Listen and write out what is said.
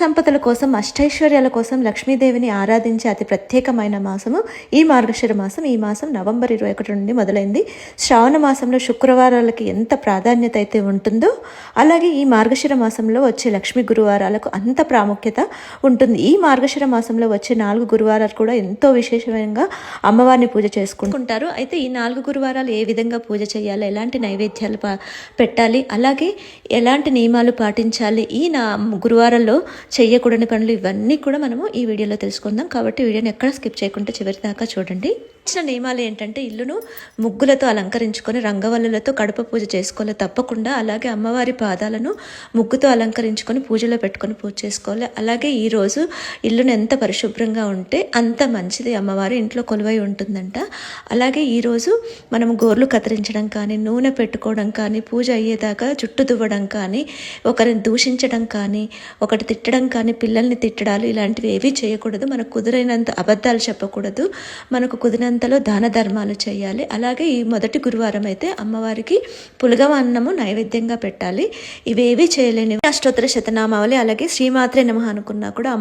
సంపదల కోసం అష్టైశ్వర్యాల కోసం లక్ష్మీదేవిని ఆరాధించే అతి ప్రత్యేకమైన మాసము ఈ మార్గశిర మాసం. ఈ మాసం నవంబర్ ఇరవై ఒకటి నుండి మొదలైంది. శ్రావణ మాసంలో శుక్రవారాలకి ఎంత ప్రాధాన్యత అయితే ఉంటుందో అలాగే ఈ మార్గశిర మాసంలో వచ్చే లక్ష్మీ గురువారాలకు అంత ప్రాముఖ్యత ఉంటుంది. ఈ మార్గశిర మాసంలో వచ్చే నాలుగు గురువారాలు కూడా ఎంతో విశేషంగా అమ్మవారిని పూజ చేసుకుంటుంటారు అయితే ఈ నాలుగు గురువారాలు ఏ విధంగా పూజ చేయాలి ఎలాంటి నైవేద్యాలు పా- పెట్టాలి అలాగే ఎలాంటి నియమాలు పాటించాలి ఈ నా గురువారంలో చేయకూడని పనులు ఇవన్నీ కూడా మనము ఈ వీడియోలో తెలుసుకుందాం. కాబట్టి వీడియోని ఎక్కడ స్కిప్ చేయకుండా చివరి దాకా చూడండి. ఇచ్చిన నియమాలు ఏంటంటే ఇల్లును ముగ్గులతో అలంకరించుకొని రంగవల్లులతో కడప పూజ చేసుకోవాలి. తప్పకుండా అలాగే అమ్మవారి పాదాలను ముగ్గుతో అలంకరించుకొని పూజలో పెట్టుకొని పూజ చేసుకోవాలి. అలాగే ఈరోజు ఇల్లును ఎంత పరిశుభ్రంగా ఉంటే అంత మంచిది అమ్మవారు ఇంట్లో కొలువై ఉంటుందంట. అలాగే ఈరోజు మనం గోర్లు కత్తిరించడం కానీ నూనె పెట్టుకోవడం కానీ పూజ అయ్యేదాకా జుట్టు దువ్వడం కానీ ఒకరిని దూషించడం కానీ ఒకటి తిట్టడం కానీ పిల్లల్ని తిట్టడాలు ఇలాంటివి ఏవీ చేయకూడదు. మనకు కుదిరైనంత అబద్ధాలు చెప్పకూడదు. మనకు కుదిరినంత కుదిరినంతలో దాన ధర్మాలు చేయాలి. అలాగే ఈ మొదటి గురువారం అయితే అమ్మవారికి పులగం అన్నము నైవేద్యంగా పెట్టాలి. ఇవేవి చేయలేని అష్టోత్తర శతనామావళి అలాగే శ్రీమాత్రే నమ అనుకున్నా కూడా